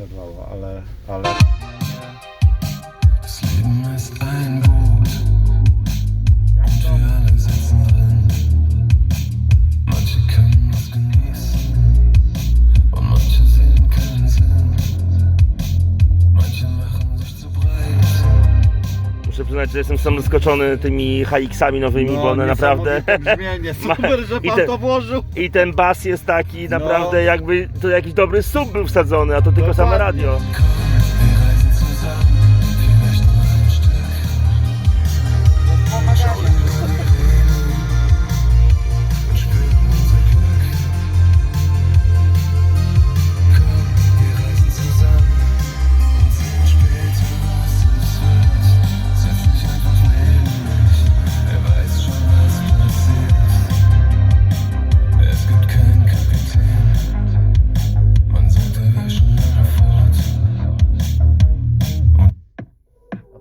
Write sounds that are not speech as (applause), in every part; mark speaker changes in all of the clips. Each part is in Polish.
Speaker 1: przerwało, ale, ale
Speaker 2: Muszę przyznać, że jestem sam zaskoczony tymi HX-ami nowymi, bo one naprawdę...
Speaker 1: No, niesamowite brzmienie, (laughs) super, że
Speaker 2: I
Speaker 1: pan
Speaker 2: te-
Speaker 1: to włożył.
Speaker 2: I ten bas jest taki
Speaker 1: No.
Speaker 2: naprawdę jakby to jakiś dobry sub był wsadzony, a to tylko same
Speaker 1: Dokładnie.
Speaker 2: radio.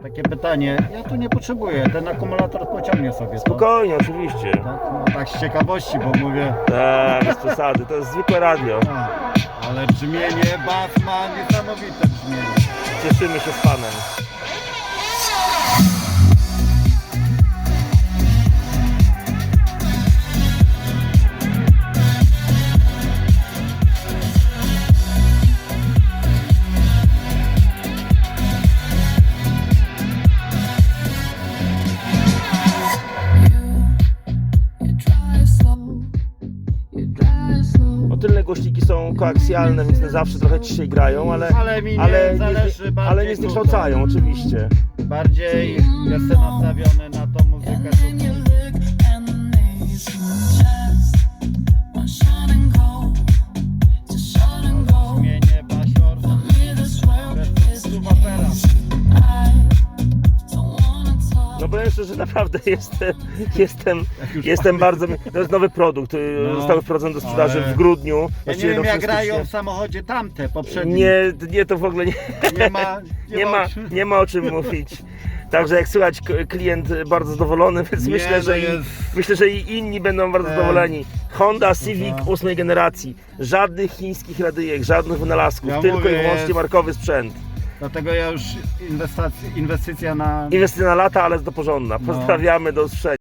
Speaker 1: Takie pytanie, ja tu nie potrzebuję, ten akumulator pociągnie sobie. to.
Speaker 2: Spokojnie, oczywiście.
Speaker 1: Tak, no, tak z ciekawości, bo mówię,
Speaker 2: Tak, bez przesady, to jest zwykłe radio.
Speaker 1: a, ale brzmienie, bas ma niesamowite brzmienie.
Speaker 2: Cieszymy się z panem. Tylne głośniki są koaksjalne, więc one zawsze trochę ciszej grają, ale,
Speaker 1: Ale mi nie
Speaker 2: ale,
Speaker 1: zależy
Speaker 2: nie,
Speaker 1: bardziej
Speaker 2: ale nie zniekształcają, oczywiście.
Speaker 1: Bardziej jestem nastawiony na tą muzykę.
Speaker 3: And
Speaker 2: No powiem szczerze, że naprawdę (laughs) jestem, (laughs) jestem, jestem bardzo... To jest nowy produkt, y,
Speaker 1: No,
Speaker 2: został wprowadzony do sprzedaży
Speaker 1: ale-
Speaker 2: w grudniu.
Speaker 1: Ja nie wiem jak grają w samochodzie tamte, poprzednie.
Speaker 2: Nie, nie, to w ogóle nie,
Speaker 1: nie ma,
Speaker 2: nie, ma, (laughs) nie ma o czym mówić. Także jak słychać, klient bardzo zadowolony, więc
Speaker 1: Nie,
Speaker 2: myślę,
Speaker 1: to
Speaker 2: że i,
Speaker 1: jest-
Speaker 2: myślę, że i inni będą bardzo
Speaker 1: Tak.
Speaker 2: zadowoleni. Honda Civic
Speaker 1: Aha.
Speaker 2: ósmej generacji. Żadnych chińskich radyjek, żadnych wynalazków,
Speaker 1: Ja
Speaker 2: tylko
Speaker 1: mówię,
Speaker 2: i wyłącznie markowy sprzęt.
Speaker 1: Dlatego ja już inwestycja, inwestycja na
Speaker 2: Inwestycja na lata, ale jest to porządna.
Speaker 1: No.
Speaker 2: Pozdrawiamy do usłyszenia.